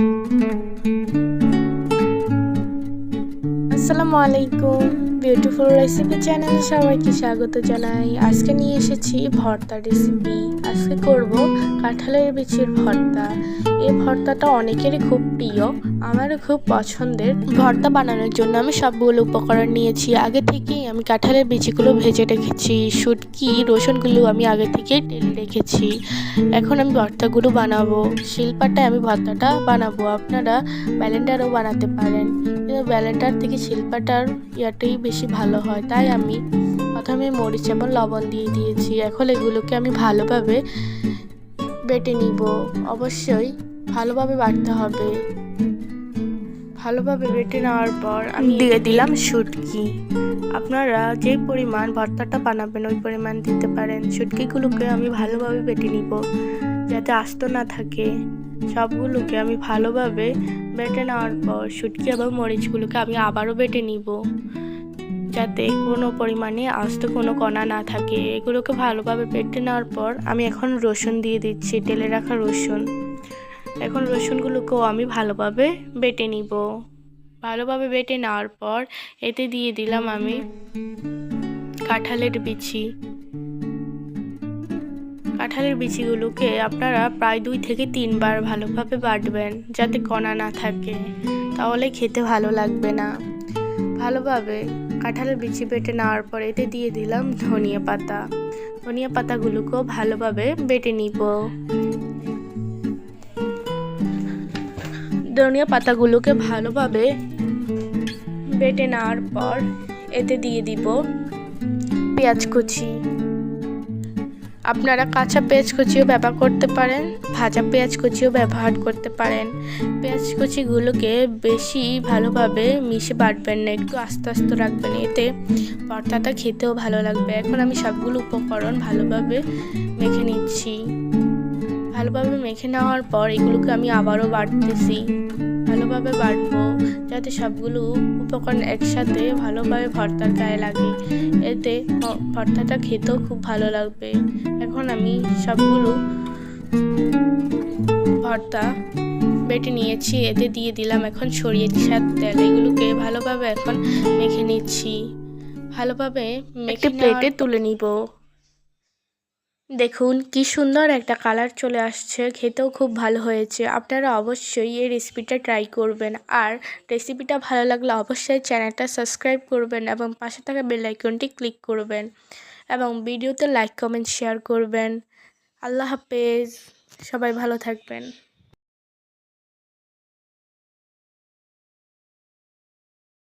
thank you আসসালামু আলাইকুম। Beautiful recipe চ্যানেলে সবাইকে স্বাগত জানাই। আজকে নিয়ে এসেছি ভর্তা রেসিপি আজকে করব কাঁঠালের বিচির ভর্তা। এই ভর্তাটা অনেকেরই খুব প্রিয়, আমারও খুব পছন্দের। ভর্তা বানানোর জন্য আমি সবগুলো উপকরণ নিয়েছি। আগে থেকেই আমি কাঁঠালের বিচিগুলো ভেজে রেখেছি। শুটকি, রসুনগুলো আমি আগে থেকে টেলে রেখেছি। এখন আমি ভর্তাগুলো বানাবো। শিল্পাটায় আমি ভর্তাটা বানাবো। আপনারা ব্যালেন্ডারও বানাতে পারেন। ব্যালেন্ডার থেকে শিল্পাটার ইয়াটাই বেশি ভালো হয়। তাই আমি প্রথমে মরিচ এবং লবণ দিয়ে দিয়েছি। এখন এগুলোকে আমি ভালোভাবে বেটে নিব। অবশ্যই ভালোভাবে বাটতে হবে। ভালোভাবে বেটে নেওয়ার পর আমি দিয়ে দিলাম শুটকি। আপনারা যে পরিমাণ ভর্তাটা বানাবেন ওই পরিমাণ দিতে পারেন। শুটকিগুলোকে আমি ভালোভাবে বেটে নিব। যাতে আস্ত না থাকে। সবগুলোকে আমি ভালোভাবে বেটে নেওয়ার পর শুটকি এবং মরিচগুলোকে আমি আবারও বেটে নিব, যাতে কোনো পরিমাণে আস্ত কোনো কণা না থাকে। এগুলোকে ভালোভাবে বেটে নেওয়ার পর আমি এখন রসুন দিয়ে দিচ্ছি, তেলে রাখা রসুন। এখন রসুনগুলোকেও আমি ভালোভাবে বেটে নিব। ভালোভাবে বেটে নেওয়ার পর এতে দিয়ে দিলাম আমি কাঁঠালের বিচি। কাঁঠালের বিচিগুলোকে আপনারা প্রায় দুই থেকে তিনবার ভালোভাবে বাটবেন যাতে কণা না থাকে। তাহলে খেতে ভালো লাগবে না। ভালোভাবে কাঁঠালের বিচি বেটে নেওয়ার পর এতে দিয়ে দিলাম ধনিয়া পাতা। ধনিয়া পাতাগুলোকেও ভালোভাবে বেটে নিব। ধনিয়া পাতাগুলোকে ভালোভাবে বেটে নেওয়ার পর এতে দিয়ে দিব পেঁয়াজ কুচি। আপনারা কাঁচা পেঁয়াজ কুচিও ব্যবহার করতে পারেন, ভাজা পেঁয়াজ কুচিও ব্যবহার করতে পারেন। পেঁয়াজ কুচিগুলোকে বেশি ভালোভাবে মিশে বাটবেন না, একটু আস্তে আস্তে রাখবেন এতে। ভর্তাটা খেতেও ভালো লাগবে। এখন আমি সবগুলো উপকরণ ভালোভাবে মেখে নিচ্ছি। ভালোভাবে মেখে নেওয়ার পর এগুলোকে আমি আবারও বাটতেছি। ভালোভাবে বাটবো যাতে সবগুলো উপকরণ একসাথে ভালোভাবে ভর্তার গায়ে লাগে। এতে ভর্তাটা খেতেও খুব ভালো লাগবে। এখন আমি সবগুলো ভর্তা বেটে নিয়েছি এতে দিয়ে দিলাম এখন ছড়িয়ে সাত তেল। এগুলোকে ভালোভাবে এখন মেখে নিচ্ছি। ভালোভাবে একটি প্লেটে তুলে নিব। দেখুন, কি সুন্দর একটা কালার চলে আসছে। খেতেও খুব ভালো হয়েছে। আপনারা অবশ্যই এই রেসিপিটা ট্রাই করবেন। আর রেসিপিটা ভালো লাগলে অবশ্যই চ্যানেলটা সাবস্ক্রাইব করবেন এবং পাশে থাকা বেল আইকনটি ক্লিক করবেন এবং ভিডিওতে লাইক কমেন্ট শেয়ার করবেন। আল্লাহ হাফেজ। সবাই ভালো থাকবেন।